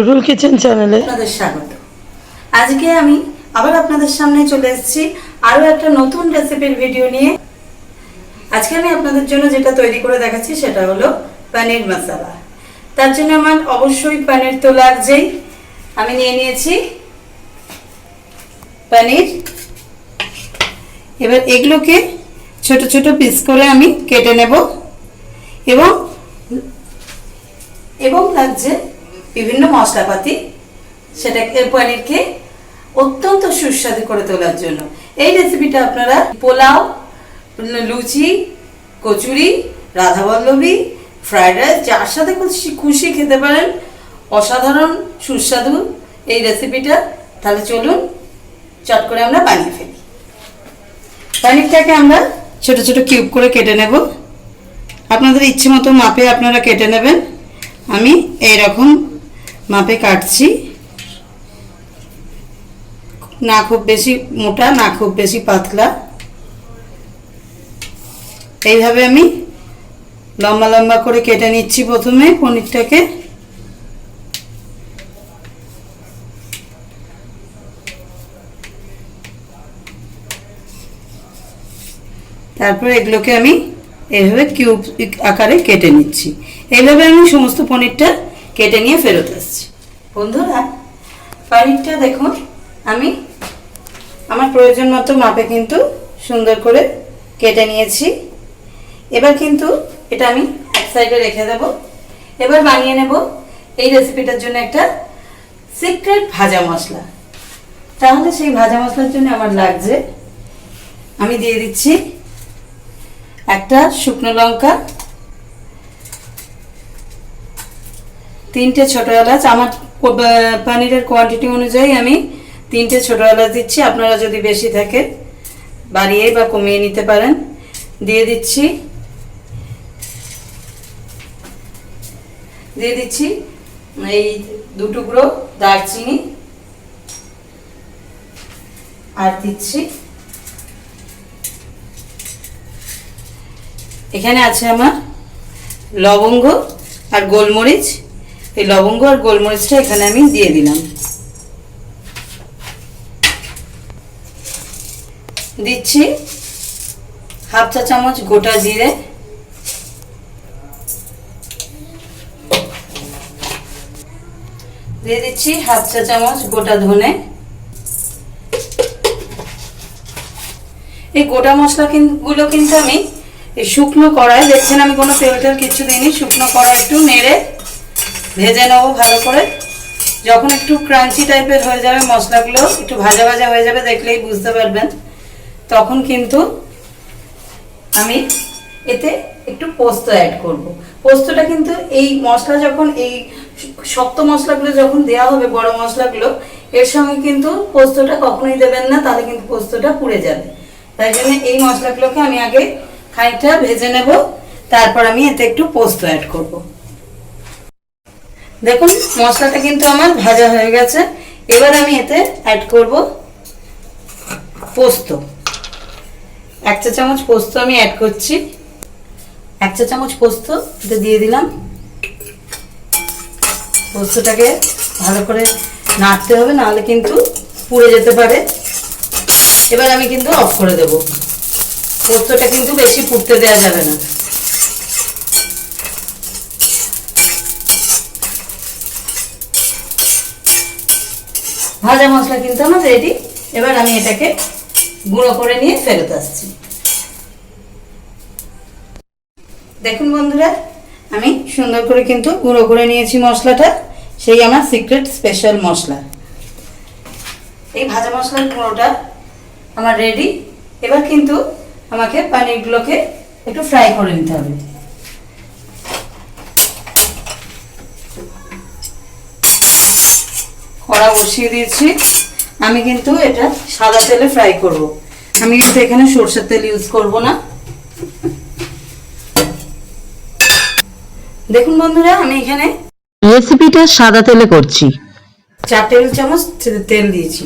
Tutul kitchen চ্যানেলে আপনাদের স্বাগত। আজকে আমি আবার আপনাদের সামনে চলে এসেছি আরও একটা নতুন রেসিপির ভিডিও নিয়ে। আজকে আমি আপনাদের জন্য যেটা তৈরি করে দেখাচ্ছি সেটা হলো পনির মশলা। তার জন্য আমার অবশ্যই পনির তো লাগছেই। আমি নিয়ে নিয়েছি পনির। এবার এগুলোকে ছোট ছোট পিস করে আমি কেটে নেব। এবং এবং লাগছে বিভিন্ন মশলাপাতি সেটাকে পনিরকে অত্যন্ত সুস্বাদু করে তোলার জন্য। এই রেসিপিটা আপনারা পোলাও, লুচি, কচুরি, রাধাবল্লভী ফ্রাইড রাইস যার সাথে খুশি খেতে পারেন। অসাধারণ, সুস্বাদু এই রেসিপিটা তাহলে চলুন, চট করে আমরা বানিয়ে ফেলি। পনিরটাকে আমরা ছোট ছোট কিউব করে কেটে নেব। আপনাদের ইচ্ছে মতো মাপে আপনারা কেটে নেবেন। আমি এই রকম মাপে কাটছি। না খুব বেশি মোটা, না খুব বেশি পাতলা। এইভাবে আমি লম্বা লম্বা করে কেটে নিচ্ছি প্রথমে পনিরটাকে। তারপরে এগুলোকে আমি এইভাবে কিউব আকারে কেটে নিচ্ছি। এইভাবে আমি সমস্ত পনিরটা কেটে নিয়ে ফেরত আসছি। বন্ধুরা পনিরটা দেখুন। আমি আমার প্রয়োজন মতো মাপে কিন্তু সুন্দর করে কেটে নিয়েছি। এবার কিন্তু এটা আমি এক সাইডে রেখে দেব। এবার বানিয়ে নেব এই রেসিপিটার জন্য একটা সিক্রেট ভাজা মশলা। তাহলে সেই ভাজা মশলার জন্য আমার লাগছে। আমি দিয়ে দিচ্ছি একটা শুকনো লঙ্কা তিনটে ছোটো এলাচ। আমার পনিরের কোয়ান্টিটি অনুযায়ী আমি তিনটে ছোটো এলাচ দিচ্ছি। আপনারা যদি বেশি থাকে, বাড়িয়ে বা কমিয়ে নিতে পারেন। দিয়ে দিচ্ছি দিয়ে দিচ্ছি এই দু টুকরো দারচিনি। আর দিচ্ছি, এখানে আছে আমার লবঙ্গ আর গোলমরিচ। এই লবঙ্গ আর গোলমরিচটা এখানে আমি দিয়ে দিলাম। দিচ্ছি হাফ চা চামচ গোটা জিরে। দিয়ে দিচ্ছি হাফ চা চামচ গোটা ধনে। এই গোটা মশলা গুলো কিন্তু আমি এই শুকনো কড়াই দেখছেন আমি কোনো তেল টেল কিছু দিইনি, শুকনো কড়াই একটু নেড়ে ভেজে নেব ভালো করে। যখন একটু ক্রাঞ্চি টাইপের হয়ে যাবে মশলাগুলো একটু ভাজা ভাজা হয়ে যাবে, দেখলেই বুঝতে পারবেন। তখন কিন্তু আমি এতে একটু পোস্ত অ্যাড করব। পোস্তটা কিন্তু এই মশলা যখন, এই শক্ত মশলাগুলো যখন দেওয়া হবে বড় মশলাগুলো, এর সঙ্গে কিন্তু পোস্তটা কখনোই দেবেন না, তাহলে কিন্তু পোস্তটা পুড়ে যাবে। তাই জন্য এই মশলাগুলোকে আমি আগে খানিকটা ভেজে নেব, তারপর আমি এতে একটু পোস্ত অ্যাড করব। দেখুন, মশলাটা কিন্তু আমার ভাজা হয়ে গেছে। এবার আমি এতে অ্যাড করব পোস্ত। এক চা চামচ পোস্ত আমি অ্যাড করছি। এক চা চামচ পোস্ত এতে দিয়ে দিলাম। পোস্তটাকে ভালো করে নাড়তে হবে, নাহলে কিন্তু পুড়ে যেতে পারে। এবার আমি কিন্তু অফ করে দেব। পোস্তটা কিন্তু বেশি পুড়তে দেওয়া যাবে না। ভাজা মশলা কিন্তু আমার রেডি এবার আমি এটাকে গুঁড়ো করে নিয়ে ফেরত আসছি। দেখুন বন্ধুরা, আমি সুন্দর করে কিন্তু গুঁড়ো করে নিয়েছি মশলাটা। সেই আমার সিক্রেট স্পেশাল মশলা। এই ভাজা মশলার গুঁড়োটা আমার রেডি এবার কিন্তু আমাকে পানিরগুলোকে একটু ফ্রাই করে নিতে হবে। কড়া বসিয়ে দিয়েছি। আমি কিন্তু এটা সাদা তেলে ফ্রাই করব। আমি কিন্তু এখানে সরষের তেল ইউজ করব না। দেখুন বন্ধুরা আমি এখানে রেসিপিটা সাদা তেলে করছি। চার টেবিল চামচ তেল দিয়েছি।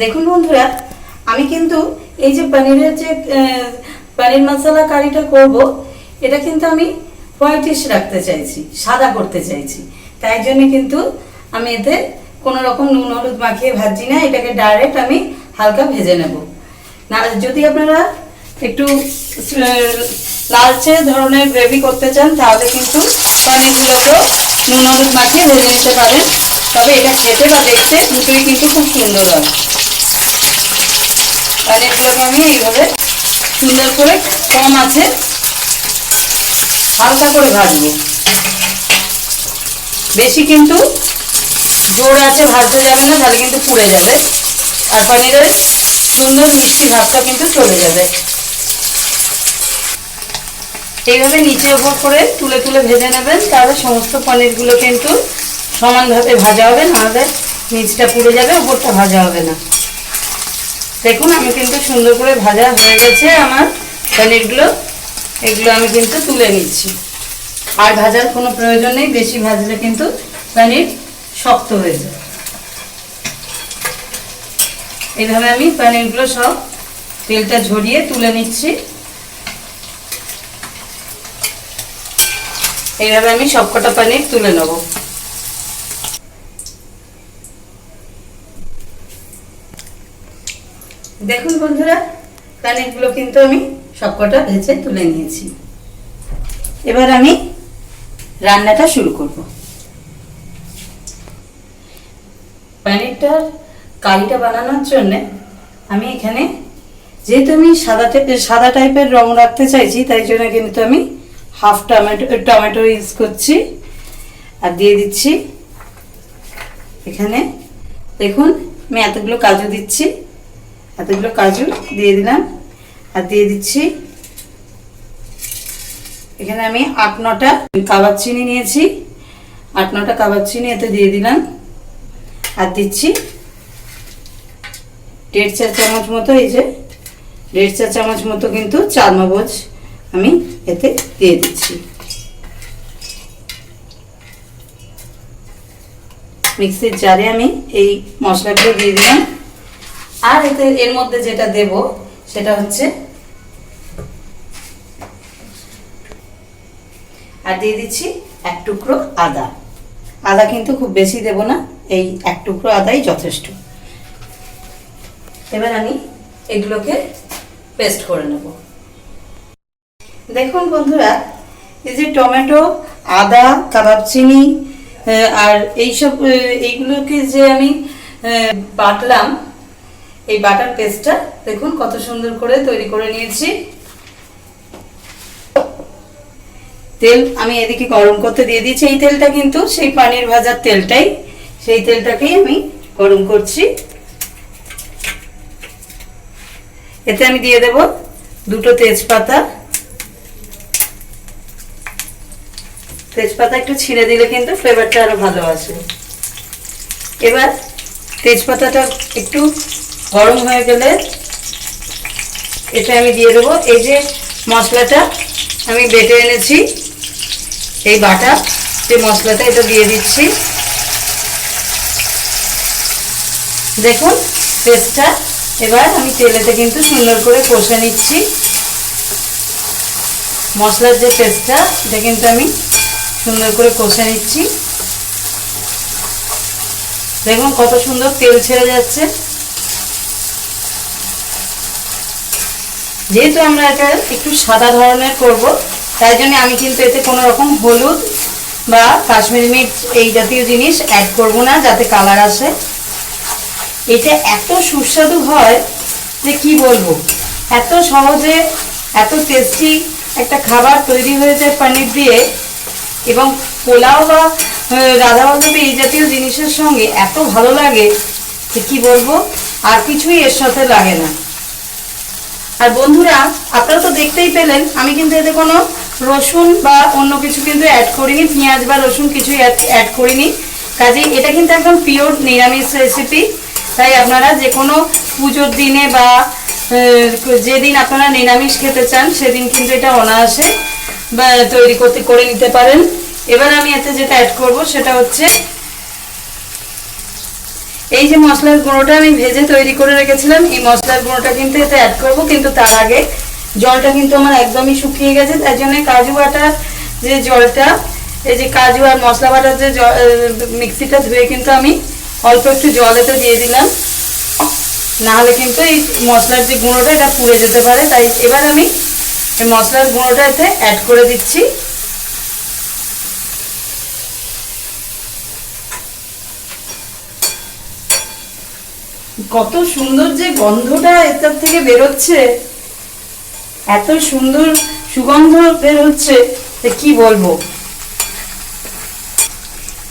দেখুন বন্ধুরা আমি কিন্তু এই যে পনিরের যে পনির মশলা কারিটা করব এটা কিন্তু আমি হোয়াইটিশ রাখতে চাইছি সাদা করতে চাইছি। তাই জন্য কিন্তু আমি এতে কোনো রকম নুন হলুদ মাখিয়ে ভাজছি না, এটাকে ডাইরেক্ট আমি হালকা ভেজে নেব। না যদি আপনারা একটু লালচে ধরনের গ্রেভি করতে চান, তাহলে কিন্তু পনিরগুলোকেও নুন হলুদ মাখিয়ে ভেজে নিতে পারেন। তবে এটা খেতে বা দেখতে দুটোই কিন্তু খুব সুন্দর হয়। পনিরগুলোকে আমি এইভাবে সুন্দর করে কম আছে, হালকা করে ভাজবো। বেশি কিন্তু জোর আছে ভাজতে যাবে না, তাহলে কিন্তু পুড়ে যাবে। আর পনিরের সুন্দর মিষ্টি ভাবটা কিন্তু চলে যাবে। এইভাবে নিচে ওপর করে তুলে তুলে ভেজে নেবেন, তাহলে সমস্ত পনিরগুলো কিন্তু সমানভাবে ভাজা হবে, না নাহলে নিচটা পুড়ে যাবে, ওপরটা ভাজা হবে না। দেখুন, আমি কিন্তু সুন্দর করে ভাজা হয়ে গেছে আমার পনিরগুলো। এগুলো আমি কিন্তু তুলে নিচ্ছি। আর ভাজার কোনো প্রয়োজন নেই বেশি ভাজলে কিন্তু পনির শক্ত হয়ে যায়। এইভাবে আমি পনিরগুলো সব তেলটা ঝরিয়ে তুলে নিচ্ছি। এইভাবে আমি সবকটা পনির তুলে নেব। দেখুন বন্ধুরা, পনিরগুলো কিন্তু আমি সবকটা ভেজে তুলে নিয়েছি। এবার আমি রান্নাটা শুরু করব। পনিরটার কারিটা বানানোর জন্যে আমি এখানে যেহেতু আমি সাদা সাদা টাইপের রং রাখতে চাইছি তাই জন্য কিন্তু আমি হাফ টমেটো টমেটো ইউজ করছি। আর দিয়ে দিচ্ছি এখানে দেখুন আমি এতগুলো কাজু দিচ্ছি। এতগুলো কাজু দিয়ে দিলাম। আর দিয়ে দিচ্ছি এখানে আমি আট, নটা কাবাব চিনি নিয়েছি। আট, নটা কাবাব চিনি এতে দিয়ে দিলাম। আর দিচ্ছি দেড় চা চামচ মতো, এই যে দেড় চা চামচ মতো কিন্তু চার মগজ আমি এতে দিয়ে দিচ্ছি। মিক্সির জারে আমি এই মশলাগুলো দিয়ে দিলাম। আর এতে এর মধ্যে যেটা দেব সেটা হচ্ছে আর দিয়ে দিচ্ছি এক টুকরো আদা। আদা কিন্তু খুব বেশি দেব না, এই এক টুকরো আদাই যথেষ্ট। এবার আমি এগুলোকে পেস্ট করে নেব। দেখুন বন্ধুরা, এই যে টমেটো, আদা কাবাব চিনি আর এইসব এইগুলোকে যে আমি বাটলাম, এই বাটার পেস্টটা, দেখুন কত সুন্দর করে তৈরি করে নিয়েছি। তেল আমি এদিকে গরম করতে দিয়ে দিয়েছি। এই তেলটা কিন্তু সেই পানির ভাজার তেলটাই, সেই তেলটাকেই আমি গরম করছি। এতে আমি দিয়ে দেব দুটো তেজপাতা। তেজপাতা একটু ছিঁড়ে দিলে কিন্তু ফ্লেভারটা আরও ভালো আসে। এবার তেজপাতাটা একটু গরম হয়ে গেলে এটা আমি দিয়ে দেবো। এই যে মশলাটা আমি বেটে এনেছি এই বাটা যে মশলাটা, এটা দিয়ে দিচ্ছি। দেখুন পেস্টটা এবার আমি তেলেতে কিন্তু সুন্দর করে কষে নিচ্ছি। মশলার যে পেস্টটা এটা কিন্তু আমি সুন্দর করে কষে নিচ্ছি। দেখুন, কত সুন্দর তেল ছেড়ে যাচ্ছে। যেহেতু আমরা এটা একটু সাদা ধরনের করব তাই জন্য আমি কিন্তু এতে কোনো রকম হলুদ বা কাশ্মীরি মির্চ এই জাতীয় জিনিস অ্যাড করব না, যাতে কালার আসে। এটা এত সুস্বাদু হয় যে কি বলব? এত সহজে, এত টেস্টি একটা খাবার তৈরি হয়ে যায় পনির দিয়ে, এবং পোলাও বা রাধাবল্লভী এই জাতীয় জিনিসের সঙ্গে এত ভালো লাগে যে কি বলব? আর কিছুই এর সাথে লাগে না। আর বন্ধুরা, আপনারা তো দেখতেই পেলেন, আমি কিন্তু এতে কোনো রসুন বা অন্য কিছু কিন্তু অ্যাড করিনি, পেঁয়াজ বা রসুন কিছুই অ্যাড করিনি। কাজেই এটা কিন্তু একদম পিওর নিরামিষ রেসিপি তাই আপনারা যে কোনো পুজোর দিনে বা যেদিন আপনারা নিরামিষ খেতে চান, সেদিন কিন্তু এটা অনায়াসে তৈরি করতে, করে নিতে পারেন। এবার আমি এতে যেটা অ্যাড করব, সেটা হচ্ছে এই যে মশলার গুঁড়োটা আমি ভেজে তৈরি করে রেখেছিলাম, এই মশলার গুঁড়োটা কিন্তু এতে অ্যাড করব, কিন্তু তার আগে জলটা কিন্তু আমার একদমই শুকিয়ে গেছে তাই জন্য কাজু বাটা যে জলটা, এই যে কাজু আর মশলা বাটার যে মিক্সিটা ধুয়ে কিন্তু আমি অল্প একটু জলেতে দিয়ে দিলাম। না হলে কিন্তু এই মশলার যে গুঁড়োটা, এটা পুড়ে যেতে পারে। তাই এবার আমি এই মশলার গুঁড়োটা এতে অ্যাড করে দিচ্ছি। কত সুন্দর যে গন্ধটা এটার থেকে বেরোচ্ছে। এত সুন্দর সুগন্ধ বের হচ্ছে যে কি বলব?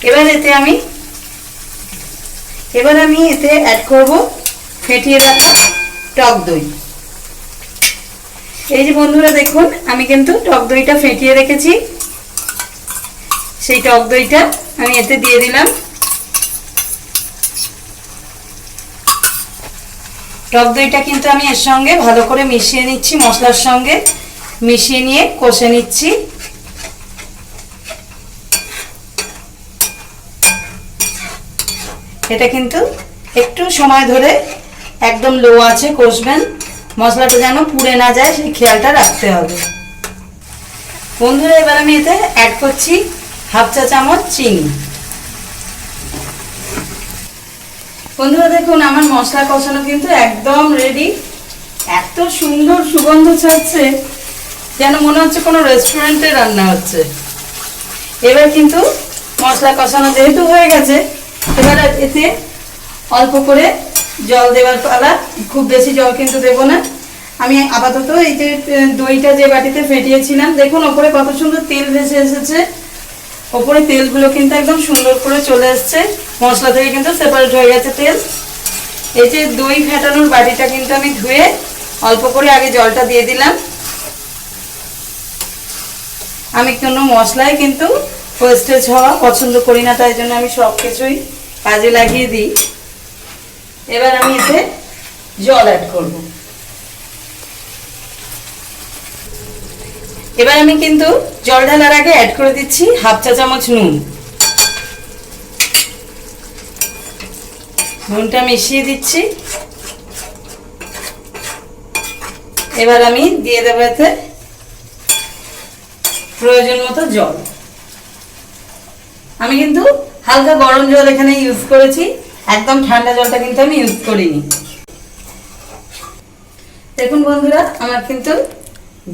এবার এতে আমি, এবার আমি এতে অ্যাড করব ফেটিয়ে রাখা টক দই। এই যে বন্ধুরা দেখুন, আমি কিন্তু টক দইটা ফেটিয়ে রেখেছি। সেই টক দইটা আমি এতে দিয়ে দিলাম। টক দইটা কিন্তু আমি এর সঙ্গে ভালো করে মিশিয়ে নিচ্ছি, মশলার সঙ্গে মিশিয়ে নিয়ে কষে নিচ্ছি। এটা কিন্তু একটু সময় ধরে একদম লো আছে, কষবেন। মশলাটা যেন পুড়ে না যায়, সেই খেয়ালটা রাখতে হবে। বন্ধুরা, এবার আমি এতে অ্যাড করছি হাফ চা চামচ চিনি। বন্ধুরা দেখুন, আমার মশলা কষানো কিন্তু একদম রেডি এত সুন্দর সুগন্ধ ছাড়ছে, যেন মনে হচ্ছে কোনো রেস্টুরেন্টে রান্না হচ্ছে। এবার কিন্তু মশলা কষানো যেহেতু হয়ে গেছে, এবার এতে অল্প করে জল দেওয়ার পালা, খুব বেশি জল কিন্তু দেব না। আমি আপাতত এই যে দইটা যে বাটিতে ফেটিয়েছিলাম, দেখুন, ওপরে কত সুন্দর তেল ভেসে এসেছে। ওপরে তেলগুলো কিন্তু একদম সুন্দর করে চলে এসছে মশলা থেকে কিন্তু সেপারেট হয়ে গেছে তেল। এই যে দই ফেটানোর বাটিটা কিন্তু আমি ধুয়ে অল্প করে আগে জলটা দিয়ে দিলাম। আমি কোনো মশলায় কিন্তু ওয়েস্টেজ হওয়া পছন্দ করি না, তাই জন্য আমি সব কিছুই কাজে লাগিয়ে দিই। এবার আমি এতে জল অ্যাড করব। এবার আমি কিন্তু জল ঢালার আগে অ্যাড করে দিচ্ছি হাফ চা চামচ নুন। নুনটা মিশিয়ে দিচ্ছি। এবার আমি দিয়ে দেবো এতে প্রয়োজন মতো জল। আমি কিন্তু হালকা গরম জল এখানে ইউজ করেছি। একদম ঠান্ডা জলটা কিন্তু আমি ইউজ করিনি। দেখুন বন্ধুরা, আমার কিন্তু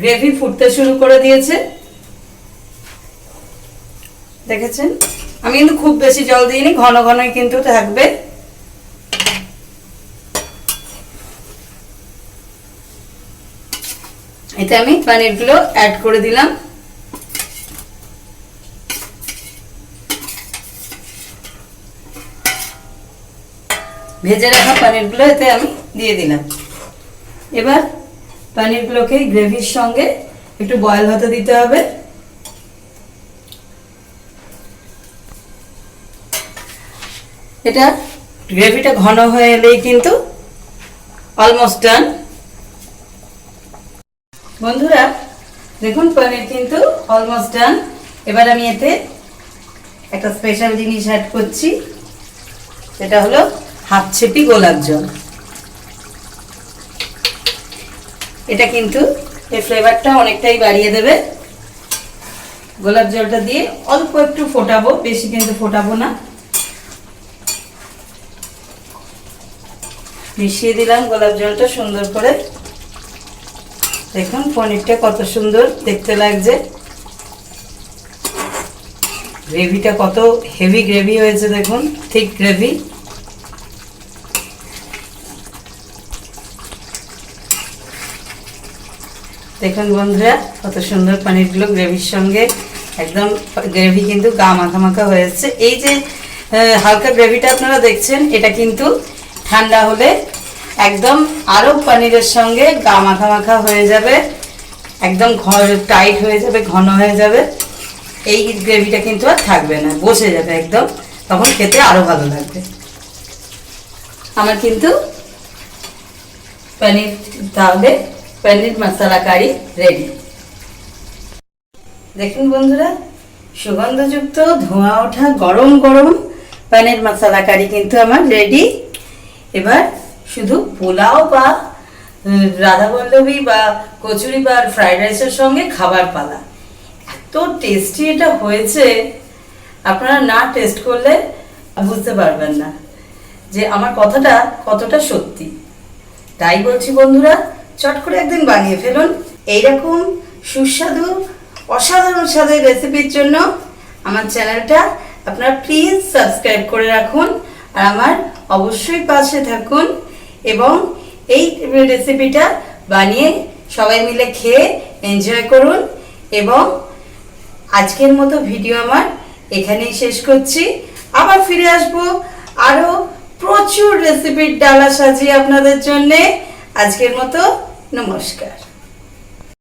গ্রেভি ফুটতে শুরু করে দিয়েছে। দেখেছেন? আমি কিন্তু খুব বেশি জল দিইনি, ঘন ঘনই কিন্তু থাকবে। এতে আমি পানিরগুলো অ্যাড করে দিলাম। ভেজে রাখা পানিরগুলো এতে আমি দিয়ে দিলাম। এবার পানিরগুলোকে গ্রেভির সঙ্গে একটু বয়েল হতে দিতে হবে। এটা গ্রেভিটা ঘন হয়ে এলেই কিন্তু অলমোস্ট ডান বন্ধুরা, দেখুন পনির কিন্তু অলমোস্ট ডান এবার আমি এতে একটা স্পেশাল জিনিস অ্যাড করছি, সেটা হলো হাফ ছেপি গোলাপ জল। এটা কিন্তু এই ফ্লেভারটা অনেকটাই বাড়িয়ে দেবে। গোলাপ জলটা দিয়ে অল্প একটু ফোটাবো, বেশি কিন্তু ফোটাবো না। মিশিয়ে দিলাম গোলাপ জলটা সুন্দর করে। দেখুন পনিরটা কত সুন্দর দেখতে লাগছে। গ্রেভিটা কত হেভি গ্রেভি হয়েছে দেখুন, ঠিক গ্রেভি দেখুন বন্ধুরা, কত সুন্দর পনিরগুলো গ্রেভির সঙ্গে একদম গ্রেভি কিন্তু গা মাখা মাখা হয়েছে এই যে হালকা গ্রেভিটা আপনারা দেখছেন, এটা কিন্তু ঠান্ডা হলে একদম আরও পনিরের সঙ্গে গা মাখা মাখা হয়ে যাবে, একদম টাইট হয়ে যাবে, ঘন হয়ে যাবে। এই গ্রেভিটা কিন্তু আর থাকবে না, বসে যাবে একদম, তখন খেতে আরও ভালো লাগবে। আমার কিন্তু পনির তাহলে পনির মশলা কারি রেডি দেখুন বন্ধুরা, সুগন্ধযুক্ত ধোঁয়া ওঠা গরম গরম পনির মশলা কারি কিন্তু আমার রেডি এবার শুধু পোলাও বা রাধাবল্লভী বা কচুরি বা ফ্রাইড রাইসের সঙ্গে খাবার পালা। এত টেস্টি এটা হয়েছে, আপনারা না টেস্ট করলে বুঝতে পারবেন না যে আমার কথাটা কতটা সত্যি। তাই বলছি বন্ধুরা চট করে একদিন বানিয়ে ফেলুন। এইরকম সুস্বাদু, অসাধারণ স্বাদের রেসিপির জন্য আমার চ্যানেলটা আপনারা প্লিজ সাবস্ক্রাইব করে রাখুন আর আমার অবশ্যই পাশে থাকুন এবং এই রেসিপিটা বানিয়ে সবাই মিলে খেয়ে এনজয় করুন এবং আজকের মতো ভিডিও আমার এখানেই শেষ করছি। আবার ফিরে আসব আরও প্রচুর রেসিপির ডালা সাজিয়ে আপনাদের জন্যে। আজকের মতো নমস্কার